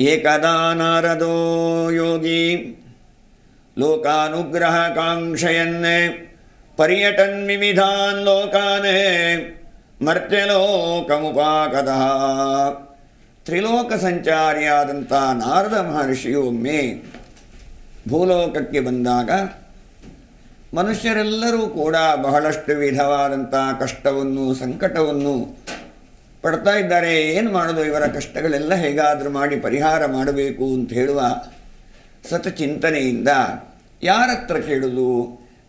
ಏಕದಾ ನಾರದೋ ಯೋಗಿ. ಕಾಂಕ್ಷಯನ್ ಪರ್ಯಟನ್ ವಿವಿಧಾನ್ ಲೋಕಾನ್ ಮರ್ತ್ಯಲೋಕಮುಪಾಕತಃ ತ್ರಿಲೋಕ ಸಂಚಾರಿಯಾದಂಥ ನಾರದ ಮಹರ್ಷಿಯು ಒಮ್ಮೆ ಭೂಲೋಕಕ್ಕೆ ಬಂದಾಗ ಮನುಷ್ಯರೆಲ್ಲರೂ ಕೂಡ ಬಹಳಷ್ಟು ವಿಧವಾದಂಥ ಕಷ್ಟವನ್ನು, ಸಂಕಟವನ್ನು ಪಡ್ತಾ ಇದ್ದಾರೆ, ಏನು ಮಾಡೋದು? ಇವರ ಕಷ್ಟಗಳೆಲ್ಲ ಹೇಗಾದರೂ ಮಾಡಿ ಪರಿಹಾರ ಮಾಡಬೇಕು ಅಂತ ಹೇಳುವ ಸತ ಚಿಂತನೆಯಿಂದ ಯಾರ ಹತ್ರ ಕೇಳೋದು?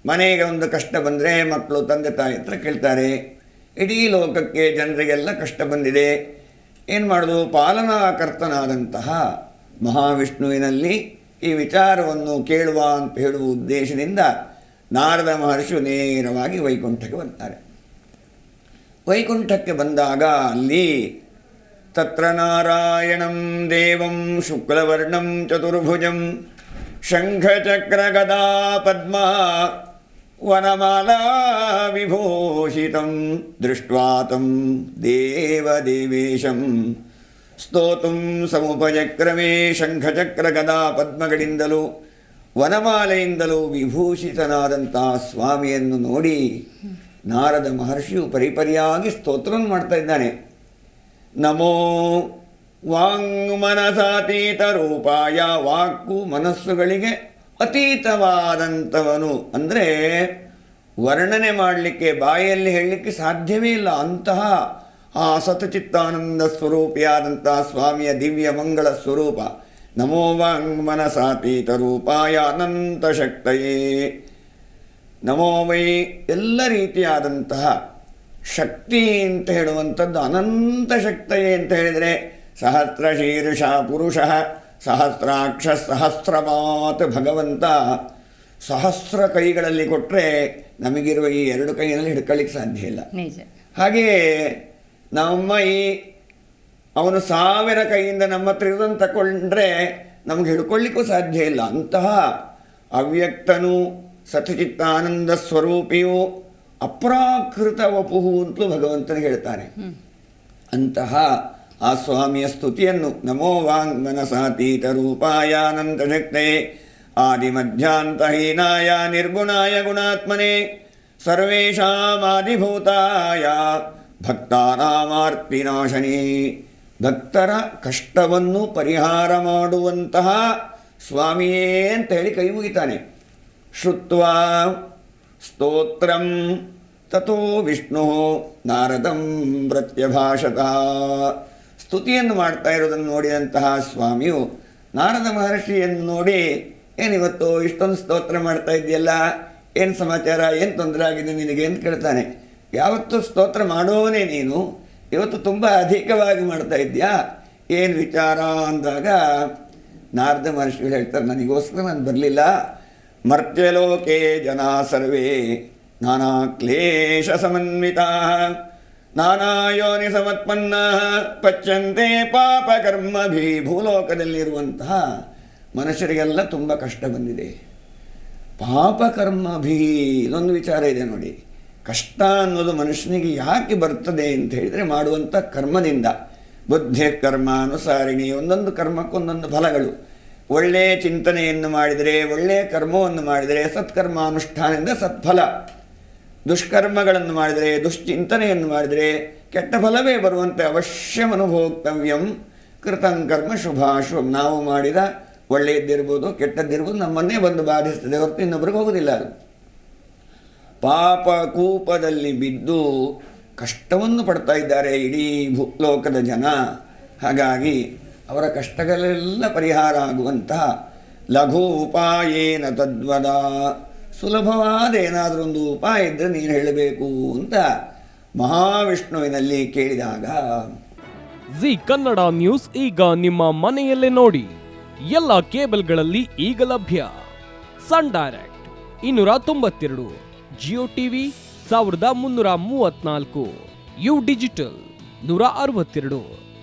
ಮನೆಗೆ ಒಂದು ಕಷ್ಟ ಬಂದರೆ ಮಕ್ಕಳು ತಂದೆ ತಾಯಿ ಹತ್ರ ಕೇಳ್ತಾರೆ. ಇಡೀ ಲೋಕಕ್ಕೆ ಜನರಿಗೆಲ್ಲ ಕಷ್ಟ ಬಂದಿದೆ. ಏನು ಮಾಡೋದು? ಪಾಲನಾಕರ್ತನಾದಂತಹ ಮಹಾವಿಷ್ಣುವಿನಲ್ಲಿ ಈ ವಿಚಾರವನ್ನು ಕೇಳುವ ಅಂತ ಹೇಳುವ ಉದ್ದೇಶದಿಂದ ನಾರದ ಮಹರ್ಷಿ ನೇರವಾಗಿ ವೈಕುಂಠಕ್ಕೆ ಬರ್ತಾರೆ. ವೈಕುಂಠಕ್ಕೆ ಬಂದಾಗ ಅಲ್ಲಿ ತತ್ರ ನಾರಾಯಣಂ ದೇವಂ ಶುಕ್ಲವರ್ಣಂ ಚತುರ್ಭುಜಂ ಶಂಖಚಕ್ರಗದಾ ಪದ್ಮ ವನಮಾಲಾ ವಿಭೂಷಿತಂ ದೃಷ್ಟ್ವಾ तं ದೇವದೇವೇಶಂ. ಸ್ತೋತುಂ ಸಮುಪಚಕ್ರಮೇ ಶಂಖಚಕ್ರಗದಾ ಪದ್ಮಗಳಿಂದಲೂ ವನಮಾಲೆಯಿಂದಲೂ ವಿಭೂಷಿತನಾದಂಥ ಸ್ವಾಮಿಯನ್ನು ನೋಡಿ ನಾರದ ಮಹರ್ಷಿಯು ಪರಿಪರಿಯಾಗಿ ಸ್ತೋತ್ರವನ್ನು ಮಾಡ್ತಾ ಇದ್ದಾನೆ. ನಮೋ ವಾಂಗ್ಮನಸಾತೀತ ರೂಪಾಯ ವಾಕು ಮನಸ್ಸುಗಳಿಗೆ ಅತೀತವಾದಂಥವನು. ಅಂದರೆ ವರ್ಣನೆ ಮಾಡಲಿಕ್ಕೆ, ಬಾಯಲ್ಲಿ ಹೇಳಲಿಕ್ಕೆ ಸಾಧ್ಯವೇ ಇಲ್ಲ. ಅಂತಹ ಆ ಸತಚಿತ್ತಾನಂದ ಸ್ವರೂಪಿಯಾದಂತಹ ಸ್ವಾಮಿಯ ದಿವ್ಯ ಮಂಗಳ ಸ್ವರೂಪ. ನಮೋ ವಾಂಗ್ ಮನಸಾತೀತ ರೂಪಾಯ ಅನಂತ ಶಕ್ತಯೇ ನಮೋ ವೈ ಎಲ್ಲ ರೀತಿಯಾದಂತಹ ಶಕ್ತಿ ಅಂತ ಹೇಳುವಂಥದ್ದು ಅನಂತ ಶಕ್ತಯೇ ಅಂತ ಹೇಳಿದರೆ ಸಹಸ್ರ ಶೀರ್ಷ ಪುರುಷ ಸಹಸ್ರಾಕ್ಷ ಸಹಸ್ರಮಾತ್ ಭಗವಂತ. ಸಹಸ್ರ ಕೈಗಳಲ್ಲಿ ಕೊಟ್ಟರೆ ನಮಗಿರುವ ಈ ಎರಡು ಕೈಯಲ್ಲಿ ಹಿಡ್ಕೊಳ್ಳಿಕ್ಕೆ ಸಾಧ್ಯ ಇಲ್ಲ. ಹಾಗೆಯೇ ನಮ್ಮ ಈ ಅವನು ಸಾವಿರ ಕೈಯಿಂದ ನಮ್ಮ ಹತ್ರ ಇರೋದನ್ನು ತಗೊಂಡ್ರೆ ನಮಗೆ ಹಿಡ್ಕೊಳ್ಳಿಕ್ಕೂ ಸಾಧ್ಯ ಇಲ್ಲ. ಅಂತಹ ಅವ್ಯಕ್ತನು ಸತಚಿತ್ತಾನಂದ ಸ್ವರೂಪಿಯು ಅಪ್ರಾಕೃತ ವಪುಹು ಅಂತಲೂ ಭಗವಂತನು ಹೇಳ್ತಾನೆ. ಅಂತಹ ಆ ಸ್ವಾಮಿಯ ಸ್ತುತಿಯನ್ನು ನಮೋ ವಾಂಗ್ಮನಸಾತೀತ ರೂಪಾಯಾನಂತ ಶಕ್ತೆ ಆದಿಮಧ್ಯಾಂತಹೀನಾಯ ನಿರ್ಗುಣಾಯ ಗುಣಾತ್ಮನೆ ಸರ್ವೇಷಾಮಾದಿಭೂತಾಯ ಭಕ್ತಾನಾಮಾರ್ತಿನಾಶನೇ ಭಕ್ತರ ಕಷ್ಟವನ್ನು ಪರಿಹಾರ ಮಾಡುವಂತಹ ಸ್ವಾಮಿಯೇ ಅಂತ ಹೇಳಿ ಕೈ ಮುಗಿತಾನೆ. ಶ್ರುತ್ವಾ ಸ್ತೋತ್ರಂ ತಥೋ ವಿಷ್ಣು ನಾರದಂ ಪ್ರತ್ಯಭಾಷತ ಸ್ತುತಿಯನ್ನು ಮಾಡ್ತಾ ಇರೋದನ್ನು ನೋಡಿದಂತಹ ಸ್ವಾಮಿಯು ನಾರದ ಮಹರ್ಷಿಯನ್ನು ನೋಡಿ, ಏನಿವತ್ತು ಇಷ್ಟೊಂದು ಸ್ತೋತ್ರ ಮಾಡ್ತಾ ಇದೆಯಲ್ಲ ಏನು ಸಮಾಚಾರ, ಏನು ತೊಂದರೆ ಆಗಿದೆ ನಿನಗೆ ಅಂತ ಕೇಳ್ತಾನೆ. ಯಾವತ್ತು ಸ್ತೋತ್ರ ಮಾಡೋನೇ ನೀನು, ಇವತ್ತು ತುಂಬ ಅಧಿಕವಾಗಿ ಮಾಡ್ತಾ ಇದೆಯಾ ಏನು ವಿಚಾರ ಅಂದಾಗ ನಾರದ ಮಹರ್ಷಿಗಳು ಹೇಳ್ತಾರೆ, ನನಗೋಸ್ಕರ ನಾನು ಬರಲಿಲ್ಲ. ಮರ್ತ್ಯಲೋಕೆ ಜನಾ ಸರ್ವೇ ನಾನಾ ಕ್ಲೇಶ ಸಮನ್ವಿತ ನಾನಾ ಯೋನಿ ಸಮತ್ಪನ್ನ ಪಚ್ಚಂತೆ ಪಾಪ ಕರ್ಮಭಿ ಭೂಲೋಕದಲ್ಲಿರುವಂತಹ ಮನುಷ್ಯರಿಗೆಲ್ಲ ತುಂಬ ಕಷ್ಟ ಬಂದಿದೆ. ಪಾಪಕರ್ಮಭಿ ಇದೊಂದು ವಿಚಾರ ಇದೆ ನೋಡಿ. ಕಷ್ಟ ಅನ್ನೋದು ಮನುಷ್ಯನಿಗೆ ಯಾಕೆ ಬರ್ತದೆ ಅಂತ ಹೇಳಿದರೆ ಮಾಡುವಂಥ ಕರ್ಮದಿಂದ. ಬುದ್ಧಿ ಕರ್ಮಾನುಸಾರಿಣಿ ಒಂದೊಂದು ಕರ್ಮಕ್ಕೊಂದೊಂದು ಫಲಗಳು. ಒಳ್ಳೆಯ ಚಿಂತನೆಯನ್ನು ಮಾಡಿದರೆ ಒಳ್ಳೆಯ ಕರ್ಮವನ್ನು ಮಾಡಿದರೆ, ಸತ್ಕರ್ಮಾನುಷ್ಠಾನದಿಂದ ಸತ್ಫಲ. ದುಷ್ಕರ್ಮಗಳನ್ನು ಮಾಡಿದರೆ, ದುಶ್ಚಿಂತನೆಯನ್ನು ಮಾಡಿದರೆ ಕೆಟ್ಟ ಫಲವೇ ಬರುವಂತೆ ಅವಶ್ಯಂ ಅನುಭೋಕ್ತವ್ಯಂ ಕೃತಂ ಕರ್ಮ ಶುಭಾಶುಭಂ. ನಾವು ಮಾಡಿದ ಒಳ್ಳೆಯದ್ದಿರ್ಬೋದು, ಕೆಟ್ಟದ್ದಿರ್ಬೋದು ನಮ್ಮನ್ನೇ ಬಂದು ಬಾಧಿಸ್ತದೆ ಹೊರತು ಇನ್ನೊಬ್ರಿಗೆ ಹೋಗೋದಿಲ್ಲ ಅದು. ಪಾಪ ಕೂಪದಲ್ಲಿ ಬಿದ್ದು ಕಷ್ಟವನ್ನು ಪಡ್ತಾ ಇದ್ದಾರೆ ಇಡೀ ಭೂಲೋಕದ ಜನ. ಹಾಗಾಗಿ ಅವರ ಕಷ್ಟಗಳೆಲ್ಲ ಪರಿಹಾರ ಆಗುವಂತಹ ಲಘು ಉಪಾಯೇನ ತದ್ವದ. ಸುಲಭವಾದ ಏನಾದರೂ ಒಂದು ಉಪಾಯ ಇದ್ದರೆ ನೀನು ಹೇಳಬೇಕು ಅಂತ ಮಹಾವಿಷ್ಣುವಿನಲ್ಲಿ ಕೇಳಿದಾಗ, ಜಿ ಕನ್ನಡ ನ್ಯೂಸ್ ಈಗ ನಿಮ್ಮ ಮನೆಯಲ್ಲೇ ನೋಡಿ. ಎಲ್ಲ ಕೇಬಲ್ಗಳಲ್ಲಿ ಈಗ ಲಭ್ಯ. ಸನ್ ಡೈರೆಕ್ಟ್ ಇನ್ನೂರ ತೊಂಬತ್ತೆರಡು, ಜಿಯೋ ಟಿವಿ ಸಾವಿರದ ಮುನ್ನೂರ ಮೂವತ್ನಾಲ್ಕು ಯು ಡಿಜಿಟಲ್ ನೂರ ಅರವತ್ತೆರಡು.